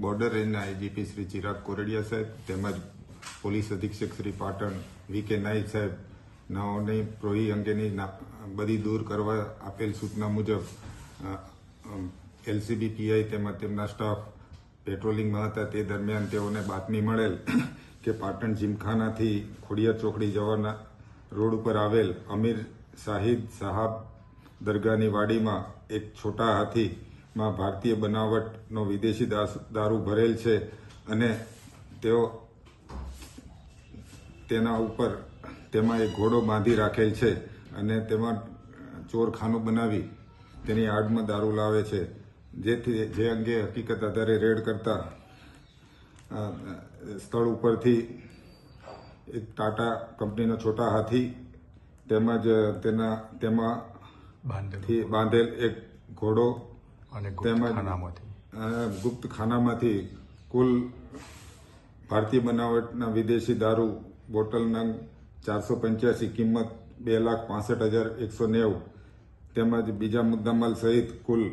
Border રેન્જના IGP Shri Chirag Kordia સાહેબ તેમજ પોલીસ અધિક્ષક શ્રી પાટણ વી કે નાઈક સાહેબ, નાઓની પ્રોહી અંગેની બધી દૂર કરવા આપેલ સૂચના મુજબ એલસીબી પીઆઈ તેમજ તેમના સ્ટાફ પેટ્રોલિંગમાં હતા. તે દરમિયાન તેઓને બાતમી મળેલ કે પાટણ જીમખાનાથી ખોડિયાર ચોકડી જવાના રોડ ઉપર આવેલ અમીર શાહિદ સાહાબ દરગાહની વાડીમાં એક છોટા હાથીમાં ભારતીય બનાવટનો વિદેશી દાસ- દારૂ ભરેલ છે અને તેઓ તેના ઉપર તેમાં એક ઘોડો બાંધી રાખેલ છે અને તેમાં ચોરખાનું બનાવી તેની આડમાં દારૂ લાવે છે. જેથી જે અંગે હકીકત આધારે રેડ કરતા સ્થળ ઉપરથી એક ટાટા કંપનીનો છોટા હાથી તેમજ તેના તેમાં બાંધેલ એક ઘોડો અને તેમજ ખાનામાંથી. ગુપ્ત ખાનામાંથી કુલ ભારતીય બનાવટના વિદેશી દારૂ બોટલ નંગ ચારસો પંચ્યાસી કિંમત બે લાખ પાસઠ હજાર એકસો નેવું તેમજ બીજા મુદ્દામાલ સહિત કુલ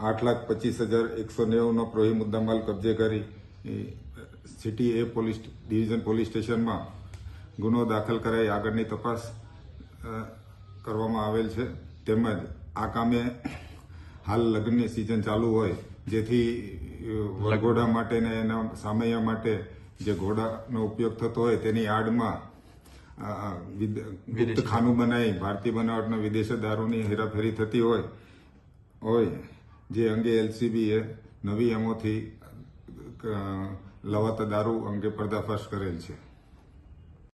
આઠ લાખ પચીસ હજાર એકસો નેવુંનો પ્રોહી મુદ્દામાલ કબજે કરી city A police division police સ્ટેશનમાં ગુનો દાખલ કરાઈ આગળની તપાસ કરવામાં આવેલ છે. તેમજ આ કામે હાલ લગ્નની સિઝન ચાલુ હોય જેથી વરઘોડા માટે ને એના સામૈયા માટે જે ઘોડાનો ઉપયોગ થતો હોય તેની આડમાં ગુપ્ત ખાનું બનાવી ભારતીય બનાવટના વિદેશી દારૂની હેરાફેરી થતી હોય હોય જે અંગે એલસીબી એ નવી એમોથી લવાતા દારૂ અંગે પર્દાફાશ કરેલ છે.